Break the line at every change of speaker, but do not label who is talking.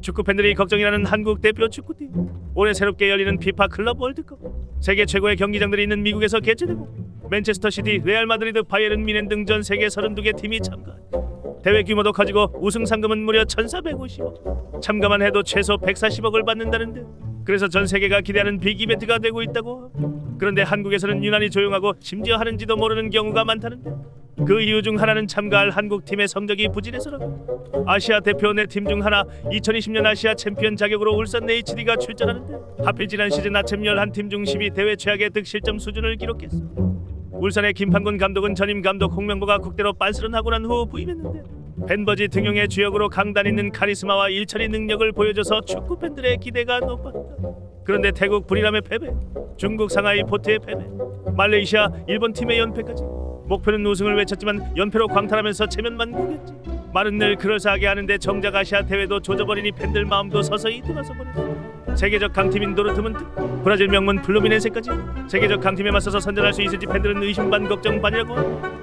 축구 팬들이 걱정이라는 한국 대표 축구팀. 올해 새롭게 열리는 피파 클럽 월드컵. 세계 최고의 경기장들이 있는 미국에서 개최되고 맨체스터 시티, 레알 마드리드, 바이에른 미넨 등 전 세계 32개 팀이 참가. 대회 규모도 커지고 우승 상금은 무려 1,450억. 참가만 해도 최소 140억을 받는다는데. 그래서 전 세계가 기대하는 빅 이벤트가 되고 있다고. 그런데 한국에서는 유난히 조용하고 심지어 하는지도 모르는 경우가 많다는데. 그 이유 중 하나는 참가할 한국 팀의 성적이 부진해서라고. 아시아 대표 네팀중 하나 2020년 아시아 챔피언 자격으로 울산 HD가 출전하는데 하필 지난 시즌 아챔 11팀 중 10위 대회 최악의 득실점 수준을 기록했어. 울산의 김판곤 감독은 전임 감독 홍명보가 국대로 빤스런하고 난 후 부임했는데 벤버지 등용의 주역으로 강단 있는 카리스마와 일처리 능력을 보여줘서 축구 팬들의 기대가 높았다. 그런데 태국 브리람의 패배, 중국 상하이 포트의 패배, 말레이시아 일본 팀의 연패까지 목표는 우승을 외쳤지만 연패로 광탈하면서 체면만 구겼지. 말은 늘 그럴싸하게 하는데 정작 아시아 대회도 조져버리니 팬들 마음도 서서히 들어서 버렸어. 세계적 강팀인 도르트문트, 브라질 명문 플루미네세까지 세계적 강팀에 맞서서 선전할 수 있을지 팬들은 의심 반 걱정 반이라고.